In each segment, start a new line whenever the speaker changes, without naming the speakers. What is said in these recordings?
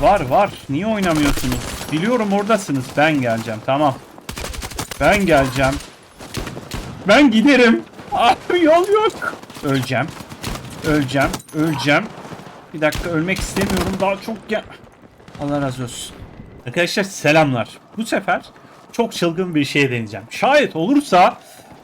Var var. Niye oynamıyorsunuz? Biliyorum oradasınız. Ben geleceğim. Tamam. Ben geleceğim. Ben giderim. Abi yol yok. Öleceğim. Öleceğim. Öleceğim. Bir dakika ölmek istemiyorum. Daha çok gel. Allah razı olsun. Arkadaşlar selamlar. Bu sefer çok çılgın bir şey deneyeceğim. Şayet olursa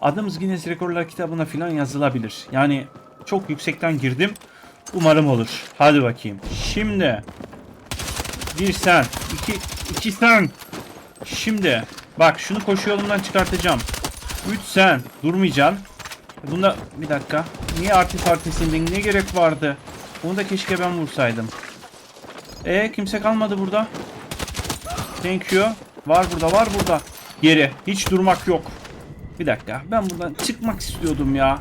adımız Guinness Rekorlar kitabına falan yazılabilir. Yani çok yüksekten girdim. Umarım olur. Hadi bakayım. Şimdi bir sen, iki, iki sen. Şimdi bak şunu koşu yolundan çıkartacağım. Üç sen. Durmayacaksın. Bunda bir dakika. Niye artist artist indin? Ne gerek vardı? Bunu da keşke ben vursaydım. E kimse kalmadı burada. Thank you. Var burada, var burada. Geri. Hiç durmak yok. Bir dakika. Ben buradan çıkmak istiyordum ya.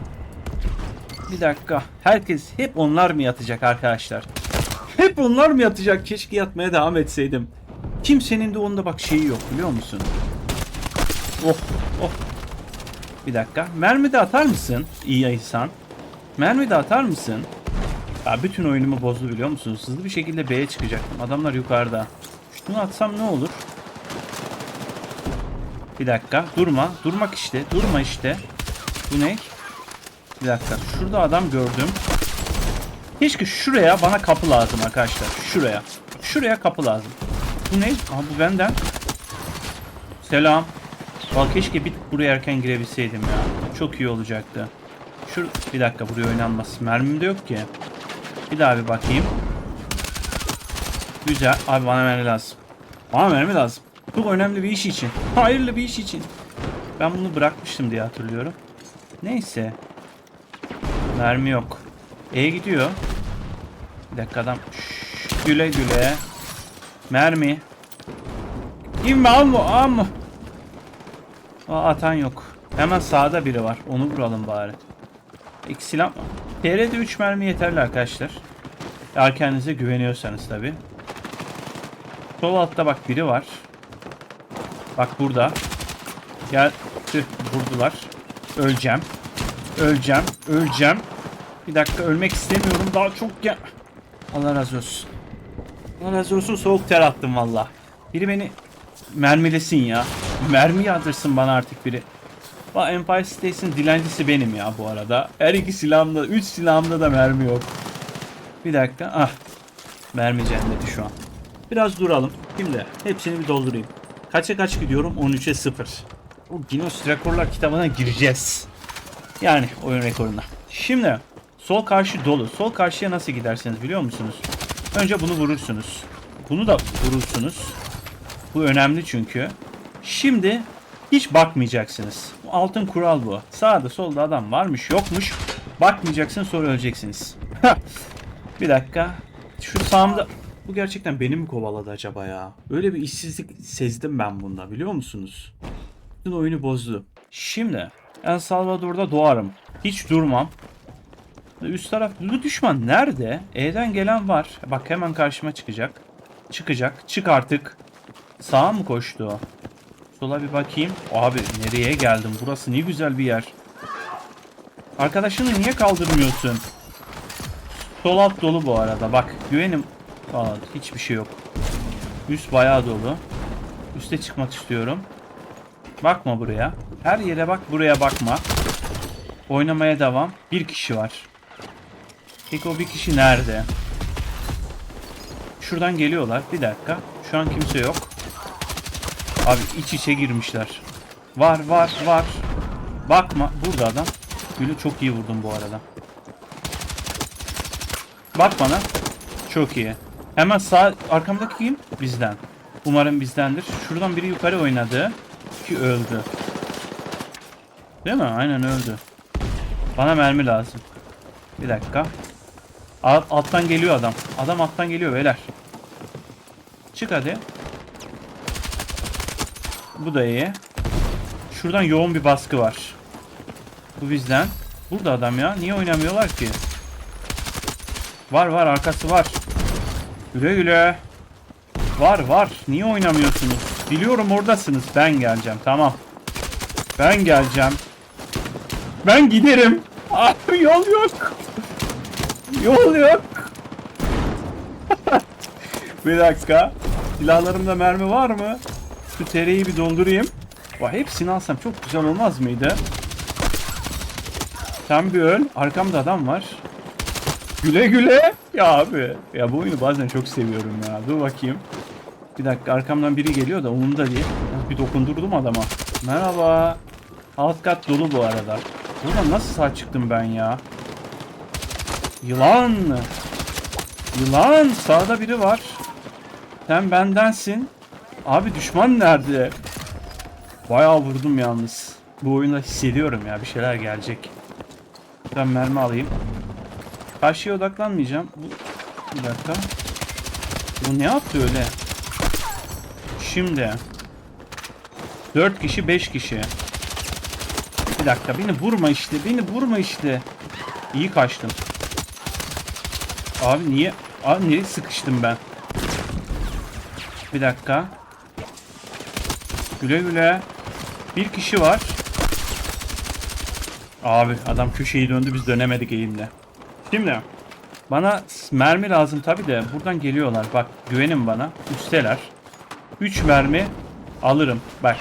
Bir dakika. Herkes hep onlar mı yatacak arkadaşlar? Hep onlar mı yatacak? Keşke yatmaya devam etseydim. Kimsenin de onda bak şeyi yok biliyor musun? Oh oh. Bir dakika. Mermi de atar mısın? İyi insan. Mermi de atar mısın? Ya bütün oyunumu bozdu biliyor musunuz? Hızlı bir şekilde B'ye çıkacaktım. Adamlar yukarıda. Şunu atsam ne olur? Bir dakika. Durma. Durmak işte. Durma işte. Bu ne? Bir dakika. Şurada adam gördüm. Keşke şuraya bana kapı lazım arkadaşlar. Şuraya. Şuraya kapı lazım. Bu ne? Aa bu benden. Selam. Valla keşke bir buraya erken girebilseydim ya. Çok iyi olacaktı. Şu bir dakika buraya oynanmaz. Mermim de yok ki. Bir daha bir bakayım. Güzel. Abi bana mermi lazım. Bana mermi lazım. Çok önemli bir iş için. Hayırlı bir iş için. Ben bunu bırakmıştım diye hatırlıyorum. Neyse. Mermi yok. E gidiyor. Bir dakika adam. Şşş, güle güle. Mermi. İnme alma alma. Aa, atan yok. Hemen sağda biri var. Onu vuralım bari. İki silah. TR'de 3 mermi yeterli arkadaşlar. Eğer kendinize güveniyorsanız tabi. Sol altta bak biri var. Bak burada. Gel. Tüh, vurdular. Öleceğim. Öleceğim. Öleceğim. Bir dakika ölmek istemiyorum. Daha çok gel. Allah razı olsun. Allah razı olsun soğuk ter attım valla. Biri beni mermilesin ya. Mermi yağdırsın bana artık biri. Bak Empire State'in dilencisi benim ya bu arada. Her iki silahımda, üç silahımda da mermi yok. Bir dakika. Ah. Mermi cenneti şu an. Biraz duralım. Şimdi hepsini bir doldurayım. Kaça kaç gidiyorum? 13'e 0. O Guinness Rekorlar kitabına gireceğiz. Yani oyun rekoruna. Şimdi sol karşı dolu. Sol karşıya nasıl gidersiniz biliyor musunuz? Önce bunu vurursunuz. Bunu da vurursunuz. Bu önemli çünkü. Şimdi hiç bakmayacaksınız. Altın kural bu. Sağda solda adam varmış yokmuş. Bakmayacaksın sonra öleceksiniz. bir dakika. Şu sağımda... Bu gerçekten beni mi kovaladı acaba ya? Öyle bir işsizlik sezdim ben bunda biliyor musunuz? Bütün oyunu bozdu. Şimdi El Salvador'da doğarım. Hiç durmam. Üst taraf düşman nerede? E'den gelen var. Bak hemen karşıma çıkacak. Çıkacak. Çık artık. Sağa mı koştu o? Sola bir bakayım. Abi nereye geldim? Burası ne güzel bir yer. Arkadaşını niye kaldırmıyorsun? Sol alt dolu bu arada. Bak güvenim. Aa, hiçbir şey yok. Üst bayağı dolu. Üste çıkmak istiyorum. Bakma buraya. Her yere bak buraya bakma. Oynamaya devam. Bir kişi var. Peki o bir kişi nerede? Şuradan geliyorlar. Bir dakika. Şu an kimse yok. Abi iç içe girmişler. Var var var. Bakma. Burada adam. Gülü çok iyi vurdum bu arada. Bak bana. Çok iyi. Hemen sağ arkamdaki kim? Bizden. Umarım bizdendir. Şuradan biri yukarı oynadı. Ki öldü. Değil mi? Aynen öldü. Bana mermi lazım. Bir dakika. Alt, alttan geliyor adam. Adam alttan geliyor beyler. Çık hadi. Bu da iyi. Şuradan yoğun bir baskı var. Bu bizden. Burada adam ya. Niye oynamıyorlar ki? Var var arkası var. Güle güle. Var var. Niye oynamıyorsunuz? Biliyorum oradasınız. Ben geleceğim. Tamam. Ben geleceğim. Ben giderim. Abi yol yok. Yol yok. Bir dakika. Silahlarımda mermi var mı? Şu tereyi bir doldurayım. Vay hepsini alsam çok güzel olmaz mıydı? Sen bir öl. Arkamda adam var. Güle güle. Ya abi. Ya bu oyunu bazen çok seviyorum ya. Dur bakayım. Bir dakika arkamdan biri geliyor da umurumda değil. Bir dokundurdum adama. Merhaba. Alt kat dolu bu arada. Buradan nasıl sağ çıktım ben ya? Yılan. Yılan. Sağda biri var. Sen bendensin. Abi düşman nerede? Bayağı vurdum yalnız. Bu oyunda hissediyorum ya bir şeyler gelecek. Ben mermi alayım. Karşıya odaklanmayacağım. Bu... Bir dakika. Bu ne yaptı öyle? Şimdi. 4 kişi 5 kişi. Bir dakika beni vurma işte. Beni vurma işte. İyi kaçtım. Abi niye? Abi nereye sıkıştım ben? Bir dakika. Güle güle. Bir kişi var. Abi adam köşeyi döndü biz dönemedik eğimle. Şimdi bana mermi lazım tabi de buradan geliyorlar. Bak güvenin bana. Üsteler. 3 mermi alırım. Bak.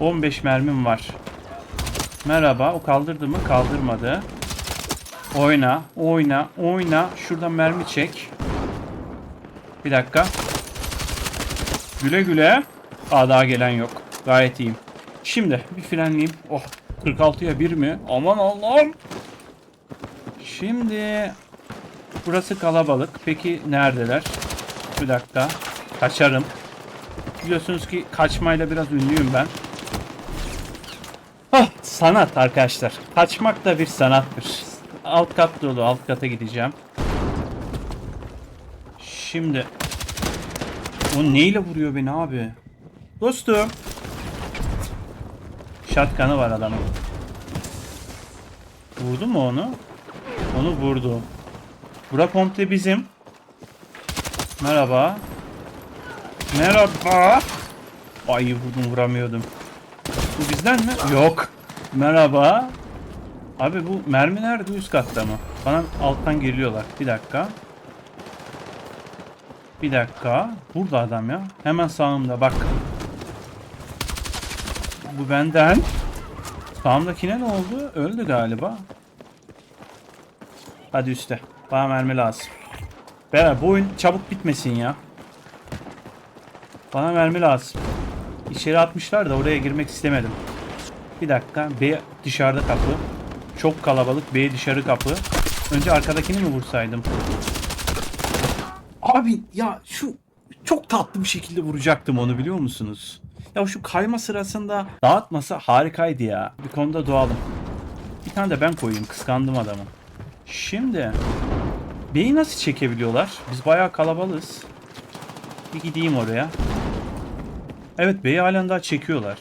15 mermim var. Merhaba. O kaldırdı mı? Kaldırmadı. Oyna. Oyna. Oyna. Şuradan mermi çek. Bir dakika. Güle güle. Aa daha gelen yok. Gayet iyiyim. Şimdi bir frenleyeyim. Oh 46'ya 1 mi? Aman Allah'ım. Şimdi burası kalabalık. Peki neredeler? Bir dakika. Kaçarım. Biliyorsunuz ki kaçmayla biraz ünlüyüm ben. Ah sanat arkadaşlar. Kaçmak da bir sanattır. Alt kat dolu. Alt kata gideceğim. Şimdi o neyle vuruyor beni abi? Dostum. Shotgun'ı var adamın. Vurdu mu onu? Onu vurdu. Bura komple bizim. Merhaba. Merhaba. Ay vurdum vuramıyordum. Bu bizden mi? Yok. Merhaba. Abi bu mermi nerede? Üst katta mı? Bana alttan geliyorlar. Bir dakika. Bir dakika. Burada adam ya. Hemen sağımda bak. Bu benden. Sağımdakine ne oldu? Öldü galiba. Hadi üste. Bana mermi lazım. Beyler bu oyun çabuk bitmesin ya. Bana mermi lazım. İçeri atmışlar da oraya girmek istemedim. Bir dakika. B dışarıda kapı. Çok kalabalık. B dışarı kapı. Önce arkadakini mi vursaydım? Abi ya şu çok tatlı bir şekilde vuracaktım onu biliyor musunuz? Ya şu kayma sırasında dağıtmasa harikaydı ya. Bir konuda doğalım. Bir tane de ben koyayım. Kıskandım adamı. Şimdi B'yi nasıl çekebiliyorlar? Biz bayağı kalabalığız. Bir gideyim oraya. Evet B'yi halen daha çekiyorlar.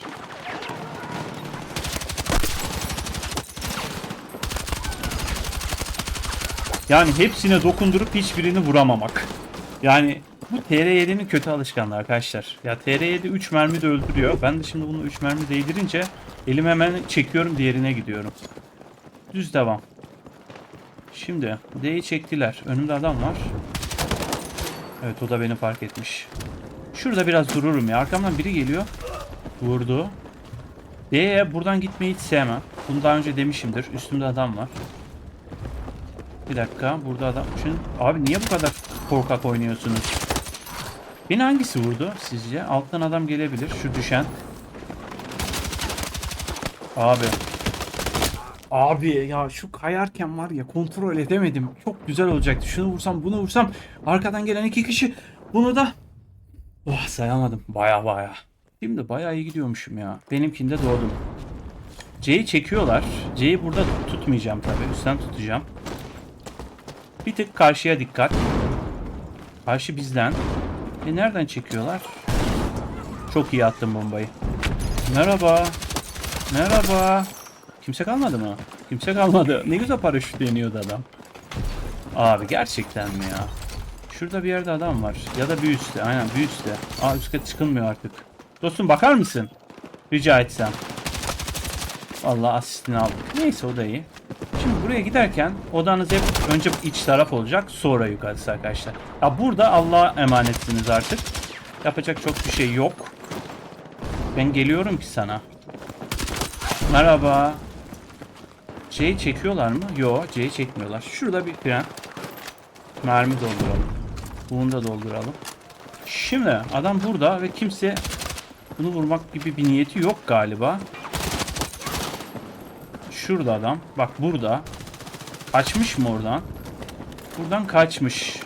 Yani hepsine dokundurup hiçbirini vuramamak. Yani bu TR7'nin kötü alışkanlığı arkadaşlar. Ya TR7 3 mermi de öldürüyor. Ben de şimdi bunu 3 mermi değdirince elim hemen çekiyorum diğerine gidiyorum. Düz devam. Şimdi D'yi çektiler. Önümde adam var. Evet o da beni fark etmiş. Şurada biraz dururum ya. Arkamdan biri geliyor. Vurdu. D'ye buradan gitmeyi hiç sevmem. Bunu daha önce demişimdir. Üstümde adam var. Bir dakika. Burada adam. Şimdi, abi niye bu kadar korkak oynuyorsunuz? Beni hangisi vurdu sizce? Alttan adam gelebilir. Şu düşen. Abi. Abi ya şu kayarken var ya kontrol edemedim. Çok güzel olacaktı. Şunu vursam bunu vursam. Arkadan gelen iki kişi. Bunu da. Oh sayamadım. Baya baya. Şimdi baya iyi gidiyormuşum ya. Benimkinde doğdum. C'yi çekiyorlar. C'yi burada tutmayacağım tabii. Üstten tutacağım. Bir tık karşıya dikkat. Karşı bizden. E nereden çekiyorlar? Çok iyi attım bombayı. Merhaba. Merhaba. Kimse kalmadı mı? Kimse kalmadı. Ne güzel paraşüt deniyordu adam. Abi gerçekten mi ya? Şurada bir yerde adam var. Ya da bir üstte. Aynen bir üstte. Aa üst kat çıkılmıyor artık. Dostum bakar mısın? Rica etsem. Allah asistini aldık. Neyse o da iyi. Şimdi buraya giderken odanız hep önce iç taraf olacak sonra yukarısı arkadaşlar. Ya burada Allah'a emanetsiniz artık. Yapacak çok bir şey yok. Ben geliyorum ki sana. Merhaba. C'yi çekiyorlar mı? Yo, C'yi çekmiyorlar. Şurada bir fren. Mermi dolduralım. Bunu da dolduralım. Şimdi adam burada ve kimse bunu vurmak gibi bir niyeti yok galiba. Şurada adam. Bak burada. Kaçmış mı oradan? Buradan kaçmış.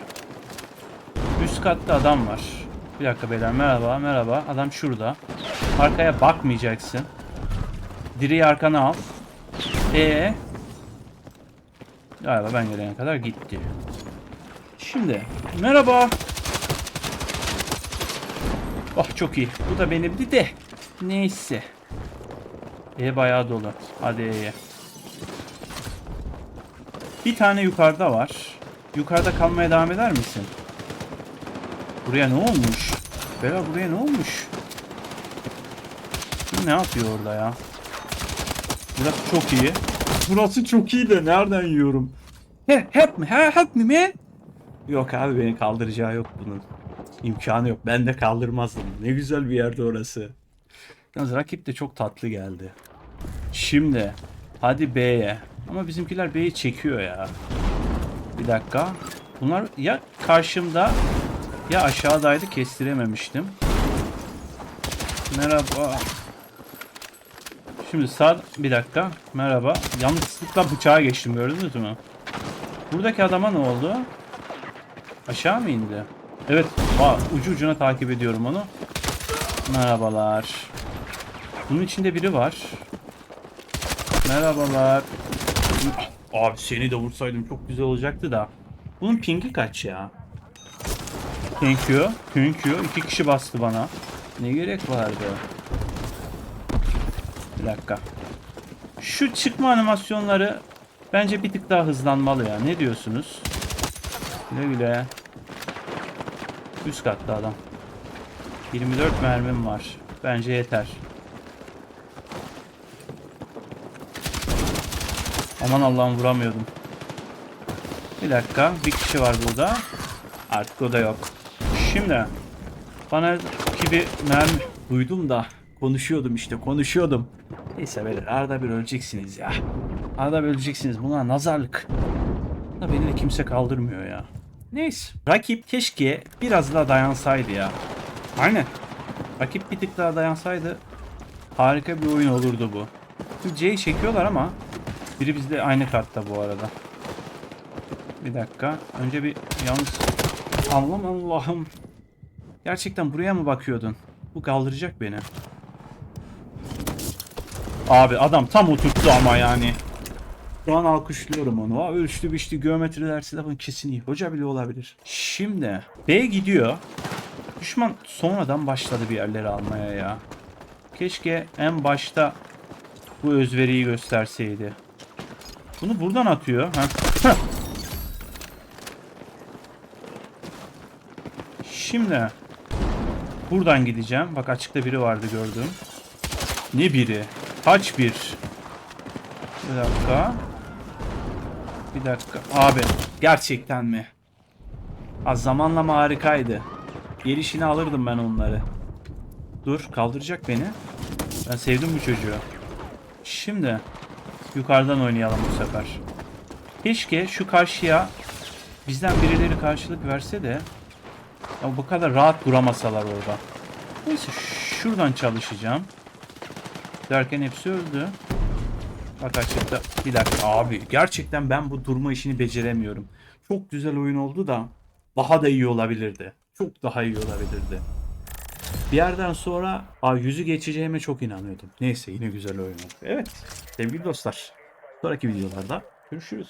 Üst katta adam var. Bir dakika beyler merhaba merhaba. Adam şurada. Arkaya bakmayacaksın. Direği arkana al. Ee. Galiba ben gelene kadar gitti. Şimdi merhaba. Oh çok iyi. Bu da benimdi de. Neyse. E bayağı dolu. Hadi E'ye. Bir tane yukarıda var. Yukarıda kalmaya devam eder misin? Buraya ne olmuş? Bela buraya ne olmuş? Ne yapıyor orada ya? Burası çok iyi. Burası çok iyi de nereden yiyorum? He, help me, he, help me man. Yok abi beni kaldıracağı yok bunun. İmkanı yok. Ben de kaldırmazdım. Ne güzel bir yerde orası. Yalnız rakip de çok tatlı geldi. Şimdi hadi B'ye. Ama bizimkiler B'yi çekiyor ya. Bir dakika. Bunlar ya karşımda ya aşağıdaydı kestirememiştim. Merhaba. Şimdi sağ bir dakika. Merhaba. Yanlışlıkla bıçağa geçtim gördünüz mü? Buradaki adama ne oldu? Aşağı mı indi? Evet. Aa, ucu ucuna takip ediyorum onu. Merhabalar. Bunun içinde biri var. Merhabalar. Abi seni de vursaydım çok güzel olacaktı da. Bunun pingi kaç ya? Thank you. Thank you. İki kişi bastı bana. Ne gerek vardı? Bir dakika. Şu çıkma animasyonları bence bir tık daha hızlanmalı ya. Ne diyorsunuz? Güle güle. Üst katta adam. 24 mermim var. Bence yeter. Aman Allah'ım vuramıyordum. Bir dakika. Bir kişi var burada. Artık o da yok. Şimdi bana ki bir mermi duydum da konuşuyordum işte konuşuyordum. Neyse beyler arada bir öleceksiniz ya. Arada bir öleceksiniz. Buna nazarlık. Da beni de kimse kaldırmıyor ya. Neyse. Rakip keşke biraz daha dayansaydı ya. Aynen. Rakip bir tık daha dayansaydı harika bir oyun olurdu bu. C'yi çekiyorlar ama biri bizde aynı katta bu arada. Bir dakika. Önce bir yalnız Allah'ım Allah'ım. Gerçekten buraya mı bakıyordun? Bu kaldıracak beni. Abi adam tam oturttu ama yani. Şu an alkışlıyorum onu. Aa, ölçtü biçti geometri dersi de kesin iyi. Hoca bile olabilir. Şimdi B gidiyor. Düşman sonradan başladı bir yerleri almaya ya. Keşke en başta bu özveriyi gösterseydi. Bunu buradan atıyor. Ha. Şimdi buradan gideceğim. Bak açıkta biri vardı gördüm. Ne biri? Kaç bir? Bir dakika. Bir dakika. Abi gerçekten mi? Az zamanlama harikaydı. Gelişini alırdım ben onları. Dur kaldıracak beni. Ben sevdim bu çocuğu. Şimdi yukarıdan oynayalım bu sefer. Keşke şu karşıya bizden birileri karşılık verse de ya bu kadar rahat duramasalar orada. Neyse şuradan çalışacağım. Derken hepsi öldü. Bak açıkta. Bir dakika abi. Gerçekten ben bu durma işini beceremiyorum. Çok güzel oyun oldu da daha da iyi olabilirdi. Çok daha iyi olabilirdi. Bir yerden sonra a, yüzü geçeceğime çok inanıyordum. Neyse yine güzel oyun oldu. Evet sevgili dostlar. Sonraki videolarda görüşürüz.